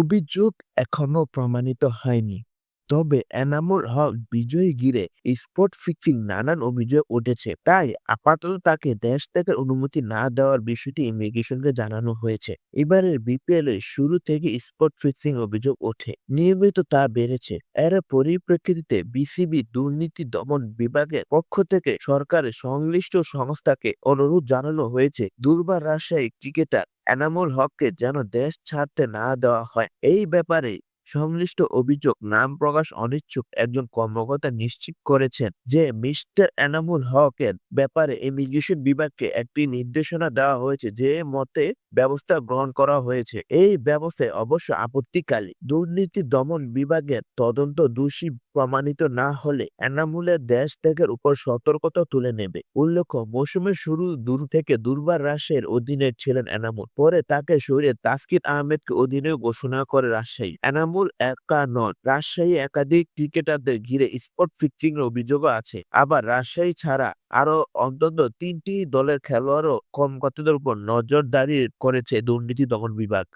অভিযোগ এখনও প্রমাণিত হয়নি। তবে এনামুল হক বিজয়ী ঘিরে স্পট ফিক্সিং নানান অভিযোগ উঠেছে। তাই আপাতত তাকে দেশ থেকে অনুমতি না দেওয়ার বিষয়টি ইমিগ্রেশনকে জানানো হয়েছে। এবারের বিপিএল এর শুরু থেকে স্পট ফিক্সিং অভিযোগ ওঠে। নিয়মিত তা বেড়েছে। এর পরিপ্রেক্ষিতে বিসিবি দুর্নীতি দমন বিভাগের পক্ষ থেকে সরকারের সংশ্লিষ্ট সংস্থাকে অনুরোধ জানানো হয়েছে, দুর্বার রাজশাহী ক্রিকেটার এনামুল হককে যেন দেশ ছাড়তে না দেওয়া হয়। এই ব্যাপারে সংশ্লিষ্ট অভিযোগ নাম প্রকাশ অনিচ্ছুক একজন কর্মকর্তা নিশ্চিত করেছেন যে মিস্টার এনামুল হকের ব্যাপারে ইমিগ্রেশন বিভাগকে একটি নির্দেশনা দেওয়া হয়েছে যে মতে ব্যবস্থা গ্রহণ করা হয়েছে। এই ব্যবস্থায় অবশ্য আপত্তিকালী দুর্নীতি দমন বিভাগের তদন্ত দোষী প্রমাণিত না হলে এনামুলের দেশ ত্যাগের উপর সতর্কতা তুলে নেবে। উল্লেখ্য, মৌসুমের শুরু দূর থেকে দুর্বার রাজশাহীর অধীনে ছিলেন এনামুল। পরে তাকে সরিয়ে তাসকির আহমেদকে অধীনে ঘোষণা করে রাজশাহী। এনামুল একা নন। রাজশাহী একাধিক ক্রিকেটারদের ঘিরে স্পট ফিক্সিং এর অভিযোগও আছে। আবার রাজশাহী ছাড়া আরও অন্তত তিনটি দলের খেলোয়াড়ও কর্মকর্তাদের উপর নজরদারি করেছে দুর্নীতি দমন বিভাগ।